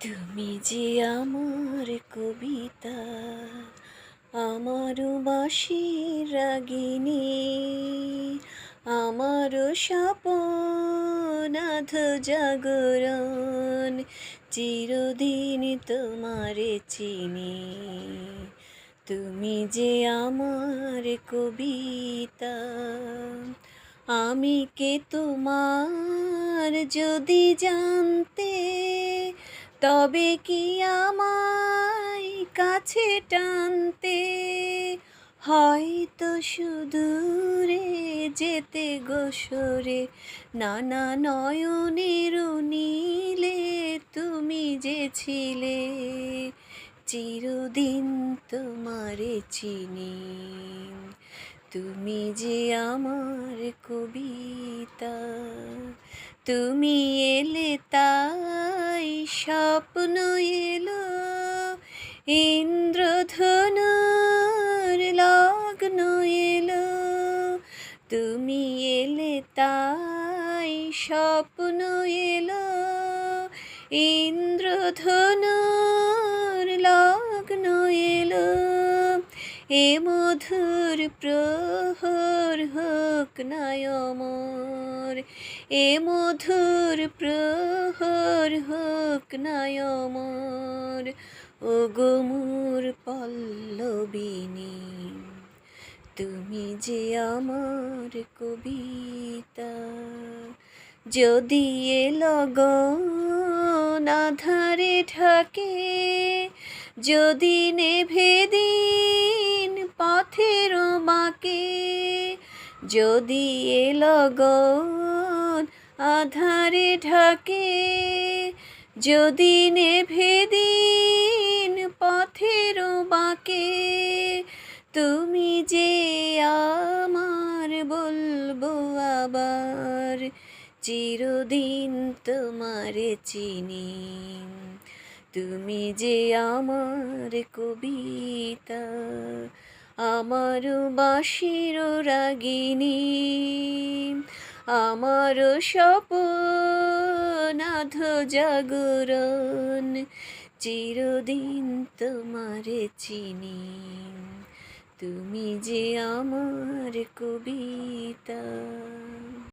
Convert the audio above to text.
তুমি যে আমার কবিতা, আমার বাঁশির রাগিনী, আমার স্বপনাথ জাগরণ, চিরদিন তোমারে চিনি। তুমি যে আমার কবিতা, আমি কে তোমার যদি জানতে তবে কি আমায় কাছে টানতে? হয়তো সুদূরে যেতে গোসরে নানা নয়নের নীলে তুমি যে ছিলে। চিরদিন তোমারে চিনি। তুমি যে আমার কবিতা, তুমি এলে তাই স্বপ্ন এলো, ইন্দ্রধনুর লগ্ন এলো। তুমি এলে তাই স্বপ্ন এলো, ইন্দ্রধনুর লগ্ন এলো। এ মধুর প্রহর হোক নায়মর এ মধুর প্রহর হোক নায়মর, ও গোমুর পল্লবিনী, তুমি যে আমার কবিতা, যদি এ লগন আধারে ঢাকে, যদি নেভে দিন পথের বাঁকে যদি এ লগন আধারে ঢাকে, যদি নেভে দিন পথের বাঁকে, তুমি যে আমার বলব আবার, চিরদিন তোমারে চিনি। তুমি যে আমার কবিতা, আমার বাঁশির রাগিনী আমার স্বপনাধ জাগরণ চিরদিন তোমারে চিনি। তুমি যে আমার কবিতা।